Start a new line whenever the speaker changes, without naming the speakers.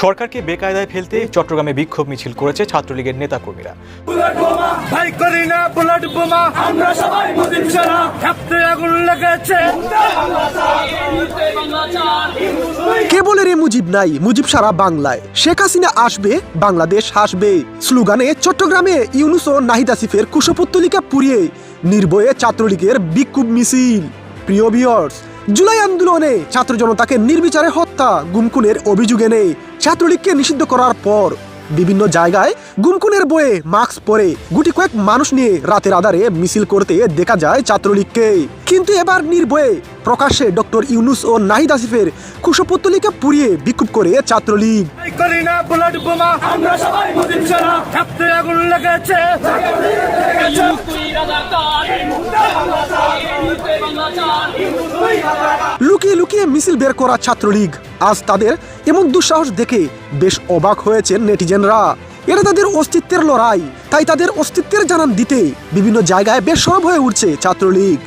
সরকারকে বেকায়দায় ফেলতে চট্টগ্রামে বিক্ষোভ মিছিল করেছে ছাত্রলীগের নেতাকর্মীরা।
ভাই করি না বুলেট বোমা। আমরা সবাই মুজিব সারা থাকতে আগুন লেগেছে।
কেবল রে মুজিব নাই? মুজিব সারা বাংলায়। শেখ হাসিনা আসবে বাংলাদেশ হাসবে। স্লোগানে চট্টগ্রামে ইউনুস ও নাহিদ আসিফের কুশপুত্তলিকা পুড়িয়ে নির্ভয়ে ছাত্রলীগের বিক্ষোভ মিছিল। প্রিয় ভিউয়ার্স জুলাই আন্দোলনে ছাত্র জনতাকে নির্বিচারে হত্যা গুমকুনের অভিযোগে নেই। ছাত্রলীগকে নিষিদ্ধ করার পর বিভিন্ন জায়গায় গুমকুনের বয়ে মাস্ক পরে গুটি কয়েক মানুষ নিয়ে রাতের আধারে মিছিল করতে দেখা যায় ছাত্রলীগকে। কিন্তু এবার নির্বয়ে প্রকাশ্যে ডক্টর ইউনুস ও নাহিদ আসিফের কুশপুত্তলিকা পুড়িয়ে বিক্ষোভ করে ছাত্রলীগ।
আগুন লেগেছে।
লুকিয়ে লুকিয়ে মিছিল বের করা ছাত্রলীগ। আজ তাদের এমন দুঃসাহস দেখে বেশ অবাক হয়েছেন নেটিজেনরা। এটা তাদের অস্তিত্বের লড়াই, তাই তাদের অস্তিত্বের জানান দিতে বিভিন্ন জায়গায় বেশ সরব হয়ে উঠছে ছাত্রলীগ।